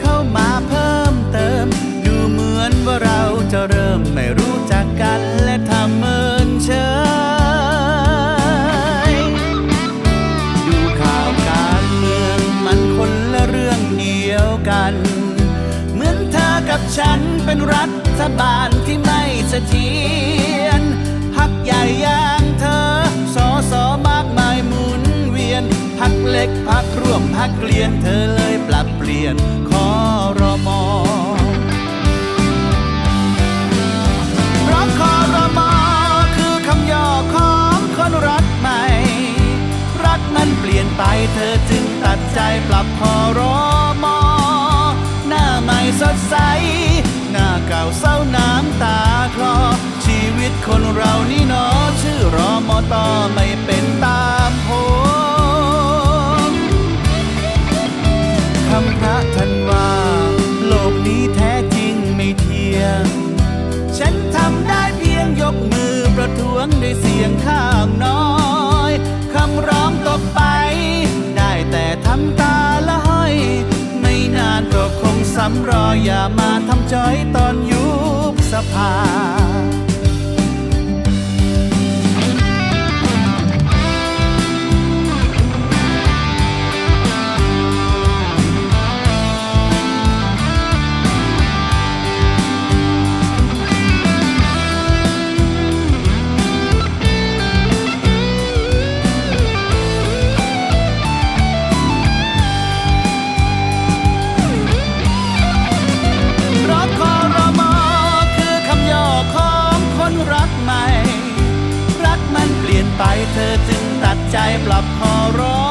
เข้ามาเพิ่มเติม ดูเหมือนว่าเราจะเริ่มไม่รู้จักกันและทำเมินเฉยดูข่าวการเมืองมันคนละเรื่องเดียวกัน เหมือนเธอกับฉันเป็นรัฐบาลที่ไม่เสถียรพักใหญ่อย่างเธอสอสอมากมายหมุนเวียนพักเล็กพักร่วมพักเรียนเธอเลยปรับเปลี่ยนข ไปเธอจึงตัดใจปรับคอรอมอ หน้าใหม่สดใส หน้าเก่าเศร้าน้ำตาคลอ ชีวิตคนเรานี่นอชื่อรอมอต่อไม่เป็นตาารออย่ามาทำจอยตอนยุบสภา ใจปรับขอร้อง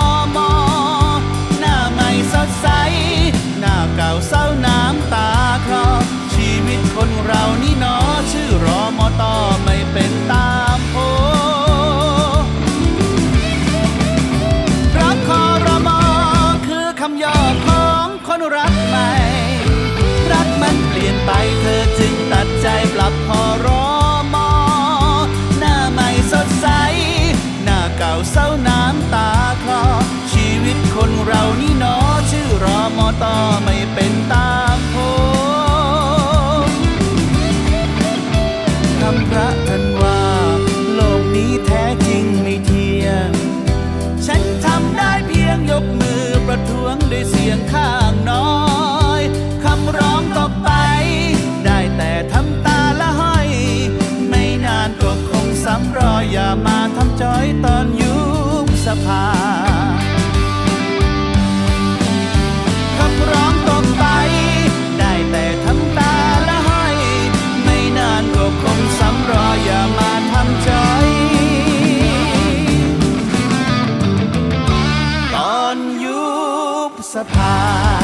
็ไม่เป็นตา สภา